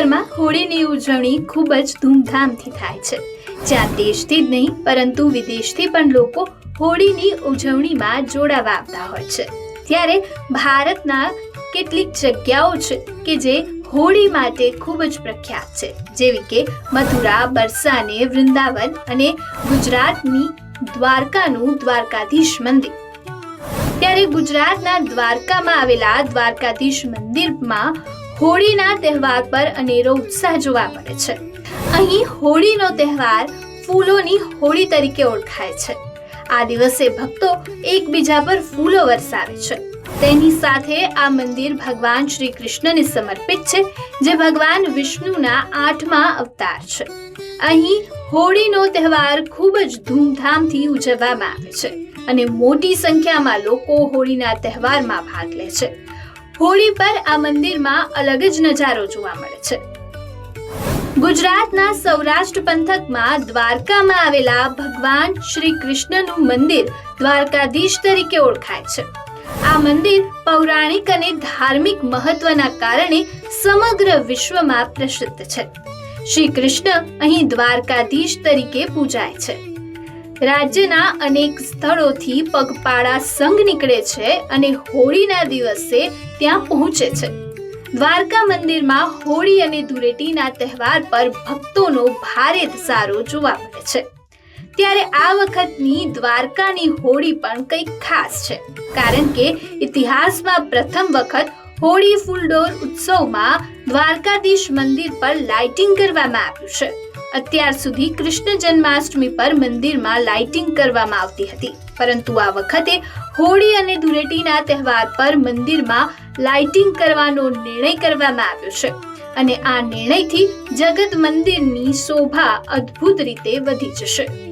દેશભરમાં હોળીની ઉજવણી ખૂબ જ ધૂમધામથી થાય છે. જ્યાં દેશથી જ નહીં, પરંતુ વિદેશથી પણ લોકો હોળીની ઉજવણીમાં જોડાવા આવતા હોય છે. ત્યારે ભારતના કેટલીક જગ્યાઓ છે કે જે હોળી માટે ખૂબ જ પ્રખ્યાત છે. જેવી કે મથુરા, બરસાને, વૃંદાવન અને ગુજરાતની દ્વારકાનું દ્વારકાધીશ મંદિર. ત્યારે ગુજરાતના દ્વારકામાં આવેલા દ્વારકાધીશ મંદિરમાં હોળીના તહેવાર પર અનેરો ઉત્સાહ જોવા મળે છે. અહીં હોળીનો તહેવાર ફૂલોની હોળી તરીકે ઓળખાય છે. આ દિવસે ભક્તો એકબીજા પર ફૂલો વરસાવે છે. તેની સાથે આ મંદિર ભગવાન શ્રી કૃષ્ણને સમર્પિત છે, જે ભગવાન વિષ્ણુના આઠમા અવતાર છે. અહીં હોળીનો તહેવાર ખૂબ જ ધૂમધામથી ઉજવવામાં આવે છે અને મોટી સંખ્યામાં લોકો હોળીના તહેવારમાં ભાગ લે છે. હોળી પર આ મંદિરમાં અલગ જ નજારો જોવા મળે છે. ગુજરાતના સૌરાષ્ટ્ર પંથકમાં દ્વારકામાં આવેલા ભગવાન શ્રી કૃષ્ણનું મંદિર દ્વારકાધીશ તરીકે ઓળખાય છે. આ મંદિર પૌરાણિક અને ધાર્મિક મહત્વના કારણે સમગ્ર વિશ્વમાં પ્રસિદ્ધ છે. શ્રી કૃષ્ણ અહીં દ્વારકાધીશ તરીકે પૂજાય છે. રાજ્યના અનેક સ્થળોથી પગપાળા સંઘ નીકળે છે અને હોળીના દિવસે ત્યાં પહોંચે છે. દ્વારકા મંદિરમાં હોળી અને ધૂળેટીના તહેવાર પર ભક્તોનો ભારે સારો જોવા મળે છે. ત્યારે આ વખતની દ્વારકાની હોળી પણ કંઈક ખાસ છે, કારણ કે ઇતિહાસમાં પ્રથમ વખત હોળી ફૂલડોર ઉત્સવમાં દ્વારકાધીશ મંદિર પર લાઇટિંગ કરવામાં આવ્યું છે. અત્યાર સુધી કૃષ્ણ જન્માષ્ટમી પર મંદિરમાં લાઇટિંગ કરવામાં આવતી હતી. પરંતુ આ વખતે હોળી અને ધૂળેટીના તહેવાર પર મંદિરમાં લાઇટિંગ કરવાનો નિર્ણય કરવામાં આવ્યો છે. અને આ નિર્ણયથી જગત મંદિરની શોભા અદ્ભુત રીતે વધી જશે.